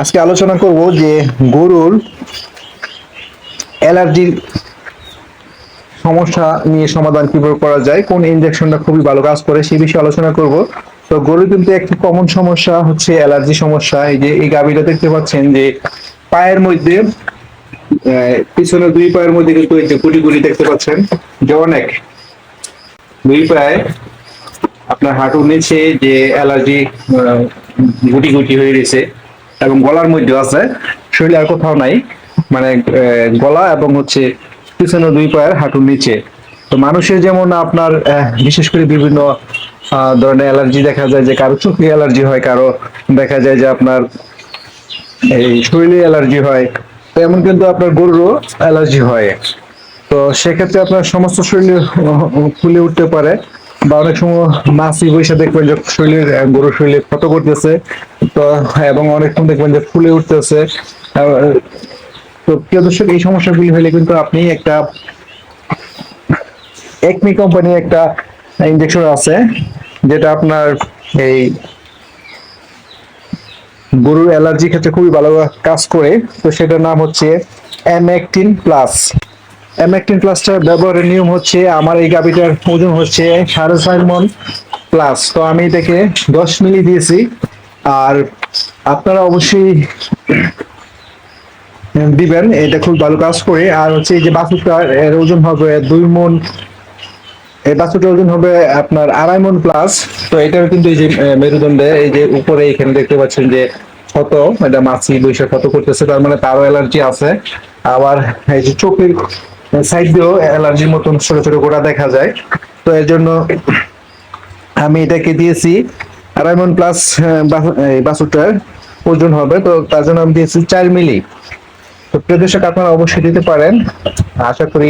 আজকে আলোচনা করব যে গরুর অ্যালার্জির সমস্যা নিয়ে সমাধান কীভাবে করা যায়, কোন ইনজেকশনটা খুবই ভালো কাজ করে সেই বিষয়ে আলোচনা করব। তো গরুর কিন্তু একটি কমন সমস্যা হচ্ছে অ্যালার্জি সমস্যা। এই যে এই গাভীটা দেখতে পাচ্ছেন যে পায়ের মধ্যে পিছনে দুই পায়ের মধ্যে কিন্তু এই যে গুটি গুটি দেখতে পাচ্ছেন, যে অনেক। দুই পায়ে আপনার হাঁটুর নিচে যে অ্যালার্জি গুটি গুটি হয়ে গেছে। এবং গলার মধ্যে আছে। শরীরে আর কোথাও নাই। মানে গলা এবং হচ্ছে পিছনে দুই পায়ের হাঁটুর নিচে। তো মানুষের যেমন আপনার বিশেষ করে বিভিন্ন ধরনের অ্যালার্জি দেখা যায় যে কারও চোখে অ্যালার্জি হয়, কারও দেখা যায় যে আপনার এই শরীরে অ্যালার্জি হয়, তো এমন কিন্তু আপনার গরুরও অ্যালার্জি হয়। তো সেক্ষেত্রে আপনার সমস্ত শরীরে ফুলে উঠতে পারে। বা সময় মাছি বৈশা দেখবেন যে শরীরের আহ, গরুর শরীরে ক্ষত করতেছে। তো এবং অনেক সময় দেখবেন যে ফুলে উঠতেছে। তো প্রিয় দর্শক এই সমস্যাগুলি হলে কিন্তু আপনি একটা একমি কোম্পানির একটা ইনজেকশন আছে যেটা আপনার এই গরুর অ্যালার্জি ক্ষেত্রে খুবই ভালো কাজ করে। তো সেটার নাম হচ্ছে অ্যামেকটিন প্লাস অ্যামেকটিন প্লাসটার ব্যবহারের নিয়ম হচ্ছে, আমার এই গাভিটার ওজন হচ্ছে সাড়ে ছয় মন প্লাস তো আমি এটাকে দশ মিলি দিয়েছি। আর আপনারা অবশ্যই দিবেন, এটা খুব ভালো কাজ করে। আর হচ্ছে এই যে বাছুরটা এর ওজন হবে দুই মন, এই বাছুরটার ওজন হবে আপনার আড়াই মন প্লাস তো এটার কিন্তু এই যে মেরুদণ্ডে, এই যে উপরে এখানে দেখতে পাচ্ছেন যে ক্ষত, এটা মাছি বৈশাখ ক্ষত করতেছে, তার মানে তারও অ্যালার্জি আছে। আবার এই যে চোখের সাইড দিয়েও অ্যালার্জির মতন ছোট ছোট গোড়া দেখা যায়। তো এর জন্য আমি এটাকে দিয়েছি আড়াই মন প্লাস বাছুরটার ওজন হবে। তো তার জন্য আমি দিয়েছি চার মিলি। তো প্রিয় দর্শক আপনারা অবশ্যই দিতে পারেন। আশা করি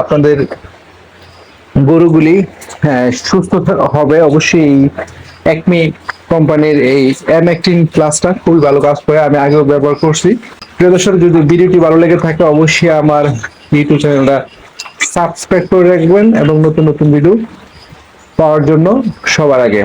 আপনাদের গরুগুলি হ্যাঁ, সুস্থ হবে। অবশ্যই একমি কোম্পানির এই অ্যামেকটিন প্লাসটা খুবই ভালো কাজ করে। আমি আগেও ব্যবহার করছি। প্রিয় দর্শক যদি ভিডিওটি ভালো লেগে থাকে অবশ্যই আমার ইউটিউব চ্যানেলটা সাবস্ক্রাইব করে রাখবেন এবং নতুন নতুন ভিডিও পাওয়ার জন্য সবার আগে।